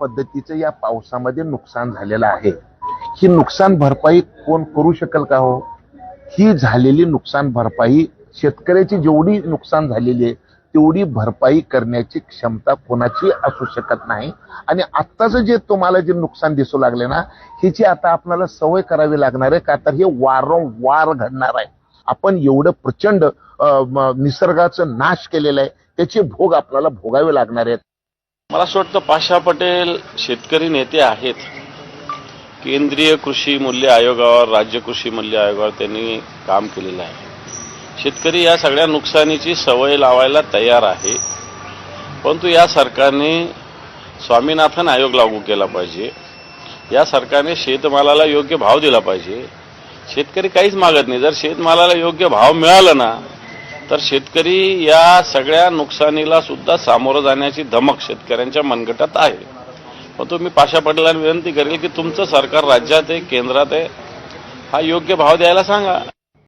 पद्धतीचं या पावसामध्ये नुकसान झालेलं आहे. ही नुकसान भरपाई कोण करू शकेल का हो? ही झालेली नुकसान भरपाई शेतकऱ्याची जेवढी नुकसान झालेली आहे तेवढी भरपाई करण्याची क्षमता कोणाची असू शकत नाही. आणि आत्ताचं जे तुम्हाला जे नुकसान दिसू लागले ना ह्याची आता आपल्याला सवय करावी लागणार आहे का तर हे वारंवार घडणार आहे. आपण एवढं प्रचंड निसर्गाचं नाश केलेलं आहे त्याचे भोग आपल्याला भोगावे लागणार आहेत. मला असं वाटतं पाशा पटेल शेतकरी नेते आहेत. केंद्रीय कृषी मूल्य आयोगावर राज्य कृषी मूल्य आयोगावर त्यांनी काम केलेलं आहे. शेतकरी या सगळ्या नुकसानीची सवय लावायला तयार आहे. परंतु या सरकारने स्वामीनाथन आयोग लागू केला पाहिजे. या सरकारने शेतमालाला योग्य भाव दिला पाहिजे. शेतकरी काहीच मागत नाही. जर शेतमालाला योग्य भाव मिळाला ना तर शेतकरी या सगळ्या नुकसानीला सुद्धा सामोरं जाण्याची धमक शेतकऱ्यांच्या मनगटात आहे. पण तुम्ही पाशा पटेलांना विनंती करेल की तुमचं सरकार राज्यात आहे केंद्रात आहे हा योग्य भाव द्यायला सांगा.